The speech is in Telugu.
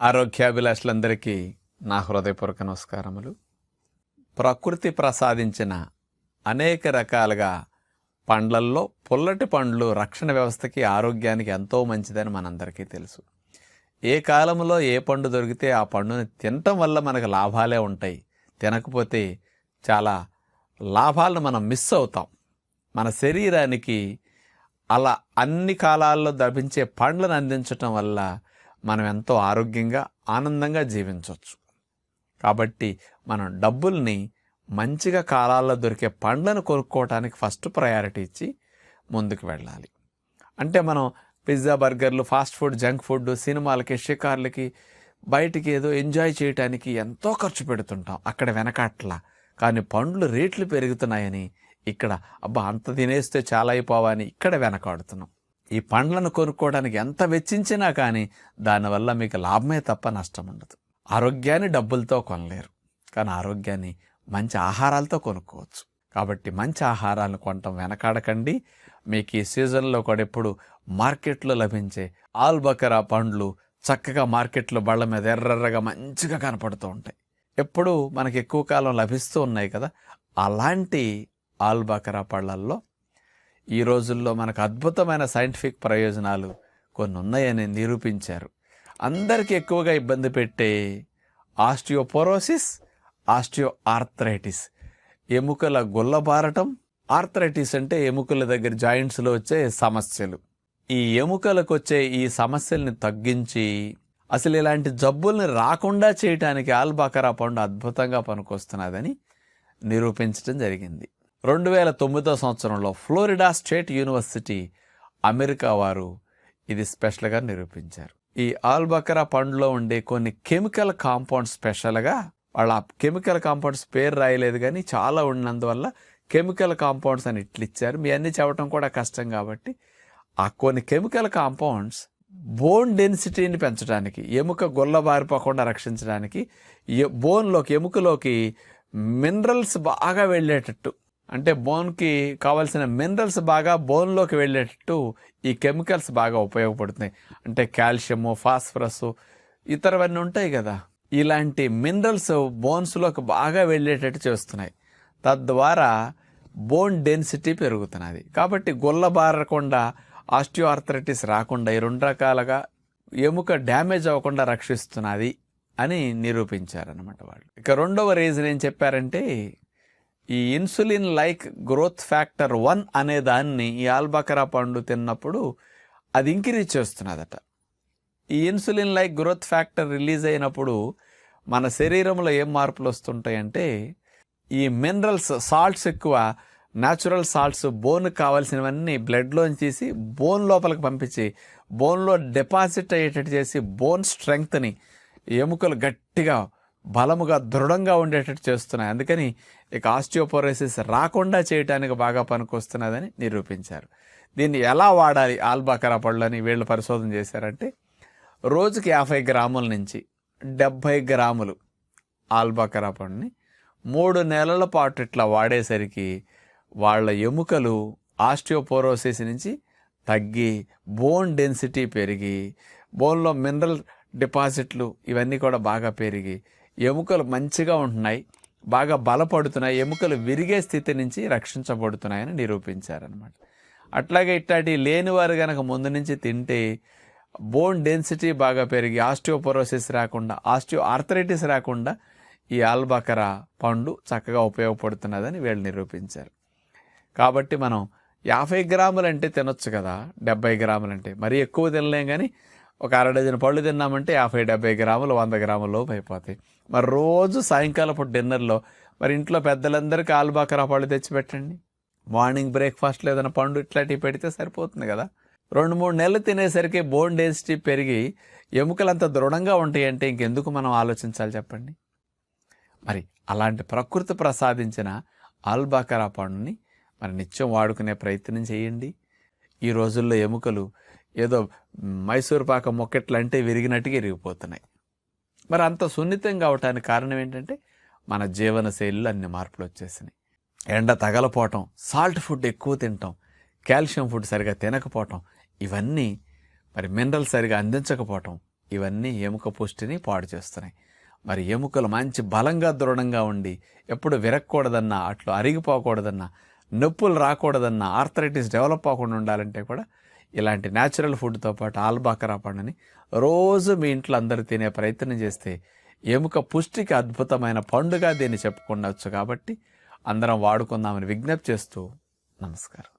ఆరోగ్యాభిలాషులందరికీ నా హృదయపూర్వక నమస్కారములు. ప్రకృతి ప్రసాదించిన అనేక రకాలుగా పండ్లల్లో పుల్లటి పండ్లు రక్షణ వ్యవస్థకి ఆరోగ్యానికి ఎంతో మంచిదని మనందరికీ తెలుసు. ఏ కాలంలో ఏ పండు దొరికితే ఆ పండుని తినటం వల్ల మనకు లాభాలే ఉంటాయి. తినకపోతే చాలా లాభాలను మనం మిస్ అవుతాం. మన శరీరానికి అలా అన్ని కాలాల్లో లభించే పండ్లను అందించటం వల్ల మనం ఎంతో ఆరోగ్యంగా ఆనందంగా జీవించవచ్చు కాబట్టి మనం డబ్బుల్ని మంచిగా కాలాల్లో దొరికే పండ్లను కొనుక్కోవటానికి ఫస్ట్ ప్రయారిటీ ఇచ్చి ముందుకు వెళ్ళాలి. అంటే మనం పిజ్జా బర్గర్లు ఫాస్ట్ ఫుడ్ జంక్ ఫుడ్ సినిమాలకి షికార్లకి బయటికి ఏదో ఎంజాయ్ చేయడానికి ఎంతో ఖర్చు పెడుతుంటాం. అక్కడ వెనకట్ల. కానీ పండ్లు రేట్లు పెరుగుతున్నాయని ఇక్కడ అబ్బా అంత తినేస్తే చాలా అయిపోవని ఇక్కడ వెనకాడుతున్నాం. ఈ పండ్లను కొనుక్కోవడానికి ఎంత వెచ్చించినా కానీ దానివల్ల మీకు లాభమే తప్ప నష్టం ఉండదు. ఆరోగ్యాన్ని డబ్బులతో కొనలేరు. కానీ ఆరోగ్యాన్ని మంచి ఆహారాలతో కొనుక్కోవచ్చు. కాబట్టి మంచి ఆహారాలను కొనటం వెనకాడకండి. మీకు ఈ సీజన్లో కూడా ఎప్పుడు మార్కెట్లో లభించే ఆల్బకరా పండ్లు చక్కగా మార్కెట్లో బళ్ళ మీద ఎర్రర్రగా మంచిగా కనపడుతూ ఉంటాయి. ఎప్పుడు మనకి ఎక్కువ కాలం లభిస్తూ ఉన్నాయి కదా. అలాంటి ఆల్బకరా పళ్ళల్లో ఈ రోజుల్లో మనకు అద్భుతమైన సైంటిఫిక్ ప్రయోజనాలు కొన్ని ఉన్నాయని నిరూపించారు. అందరికీ ఎక్కువగా ఇబ్బంది పెట్టే ఆస్టియోపోరోసిస్ ఆస్టియో ఆర్థరైటిస్ ఎముకల గుల్లబారటం ఆర్థరైటిస్ అంటే ఎముకల దగ్గర జాయింట్స్లో వచ్చే సమస్యలు. ఈ ఎముకలకు వచ్చే ఈ సమస్యల్ని తగ్గించి అసలు ఇలాంటి జబ్బుల్ని రాకుండా చేయటానికి ఆల్బాకరా పండు అద్భుతంగా పనికొస్తున్నదని నిరూపించడం జరిగింది. రెండు వేల తొమ్మిదో సంవత్సరంలో ఫ్లోరిడా స్టేట్ యూనివర్సిటీ అమెరికా వారు ఇది స్పెషల్గా నిరూపించారు. ఈ ఆల్బకరా పండులో ఉండే కొన్ని కెమికల్ కాంపౌండ్స్ స్పెషల్గా వాళ్ళ కెమికల్ కాంపౌండ్స్ పేరు రాయలేదు కానీ చాలా ఉన్నందువల్ల కెమికల్ కాంపౌండ్స్ అని ఇట్లు ఇచ్చారు. మీ అన్ని చెప్పడం కూడా కష్టం కాబట్టి ఆ కొన్ని కెమికల్ కాంపౌండ్స్ బోన్ డెన్సిటీని పెంచడానికి ఎముక గొల్లబారిపోకుండా రక్షించడానికి బోన్లోకి ఎముకలోకి మినరల్స్ బాగా వెళ్ళేటట్టు అంటే బోన్కి కావాల్సిన మినరల్స్ బాగా బోన్లోకి వెళ్ళేటట్టు ఈ కెమికల్స్ బాగా ఉపయోగపడుతున్నాయి. అంటే కాల్షియము ఫాస్ఫరస్ ఇతరవన్నీ ఉంటాయి కదా. ఇలాంటి మినరల్స్ బోన్స్లోకి బాగా వెళ్ళేటట్టు చేస్తున్నాయి. తద్వారా బోన్ డెన్సిటీ పెరుగుతున్నది. కాబట్టి గొల్లబారకుండా ఆస్టియోఆర్థరైటిస్ రాకుండా ఈ రెండు రకాలుగా ఎముక డ్యామేజ్ అవ్వకుండా రక్షిస్తున్నది అని నిరూపించారనమాట వాళ్ళు. ఇక రెండవ రీజన్ ఏం చెప్పారంటే ఈ insulin like growth factor one అనే దాన్ని ఈ ఆల్బకరా పండు తిన్నప్పుడు అది ఇంక్రీజ్ చేస్తున్నదట. ఈ insulin like growth factor release అయినప్పుడు మన శరీరంలో ఏం మార్పులు వస్తుంటాయంటే ఈ మినరల్స్ సాల్ట్స్ ఎక్కువ న్యాచురల్ సాల్ట్స్ బోన్ కావాల్సినవన్నీ బ్లడ్లోంచి తీసి బోన్ లోపలికి పంపించి బోన్లో డిపాజిట్ అయ్యేటట్టు చేసి బోన్ స్ట్రెంగ్త్ని ఎముకలు గట్టిగా బలముగా దృఢంగా ఉండేటట్టు చేస్తున్నాయి. అందుకని ఇక ఆస్టియోపోరోసిస్ రాకుండా చేయటానికి బాగా పనికొస్తున్నదని నిరూపించారు. దీన్ని ఎలా వాడాలి? ఆల్బాకరా పళ్ళని వీళ్ళు పరిశోధన చేశారంటే రోజుకి యాభై గ్రాముల నుంచి డెబ్భై గ్రాములు ఆల్బాకరా పండుని మూడు నెలల పాటు ఇట్లా వాడేసరికి వాళ్ళ ఎముకలు ఆస్టియోపోరోసిస్ నుంచి తగ్గి బోన్ డెన్సిటీ పెరిగి బోన్లో మినరల్ డిపాజిట్లు ఇవన్నీ కూడా బాగా పెరిగి ఎముకలు మంచిగా ఉంటున్నాయి బాగా బలపడుతున్నాయి ఎముకలు విరిగే స్థితి నుంచి రక్షించబడుతున్నాయని నిరూపించారనమాట అట్లాగే ఇట్లాంటి లేనివారు కనుక ముందు నుంచి తింటే బోన్ డెన్సిటీ బాగా పెరిగి ఆస్టియోపోరోసిస్ రాకుండా ఆస్టియో ఆర్థరైటిస్ రాకుండా ఈ ఆల్బకరా పండు చక్కగా ఉపయోగపడుతున్నదని వీళ్ళు నిరూపించారు. కాబట్టి మనం యాభై గ్రాములు అంటే తినొచ్చు కదా డెబ్బై గ్రాములు అంటే మరీ ఎక్కువ తినలేం కానీ ఒక అర డజన్ పళ్ళు తిన్నామంటే యాభై డెబ్బై గ్రాములు వంద గ్రాముల లోపు అయిపోతాయి. మరి రోజు సాయంకాలపు డిన్నర్లో మరి ఇంట్లో పెద్దలందరికీ ఆలుబాకరా పళ్ళు తెచ్చి పెట్టండి. మార్నింగ్ బ్రేక్ఫాస్ట్లో ఏదైనా పండు ఇట్లాంటివి పెడితే సరిపోతుంది కదా. రెండు మూడు నెలలు తినేసరికి బోన్ డెన్సిటీ పెరిగి ఎముకలంత దృఢంగా ఉంటాయి అంటే ఇంకెందుకు మనం ఆలోచించాలి చెప్పండి? మరి అలాంటి ప్రకృతి ప్రసాదించిన ఆల్బాకరా పండుని మరి నిత్యం వాడుకునే ప్రయత్నం చేయండి. ఈ రోజుల్లో ఎముకలు ఏదో మైసూర్ పాక మొక్కట్లంటే విరిగినట్టుగా విరిగిపోతున్నాయి. మరి అంత సున్నితంగా అవటానికి కారణం ఏంటంటే మన జీవన శైలిలో అన్ని మార్పులు వచ్చేసినాయి. ఎండ తగలపోవటం సాల్ట్ ఫుడ్ ఎక్కువ తినటం కాల్షియం ఫుడ్ సరిగా తినకపోవటం ఇవన్నీ మరి మినరల్ సరిగా అందించకపోవటం ఇవన్నీ ఎముక పుష్టిని పాడు చేస్తున్నాయి. మరి ఎముకలు మంచి బలంగా దృఢంగా ఉండి ఎప్పుడు విరగకూడదన్నా అట్లు అరిగిపోకూడదన్నా నొప్పులు రాకూడదన్నా ఆర్థరైటిస్ డెవలప్ అవ్వకుండా ఉండాలంటే కూడా ఇలాంటి న్యాచురల్ ఫుడ్తో పాటు ఆల్బాకరా పండుని రోజు మీ ఇంట్లో అందరూ తినే ప్రయత్నం చేస్తే ఎముక పుష్టికి అద్భుతమైన పండుగ దీన్ని చెప్పుకుండవచ్చు కాబట్టి అందరం వాడుకుందామని విజ్ఞప్తి చేస్తూ నమస్కారం.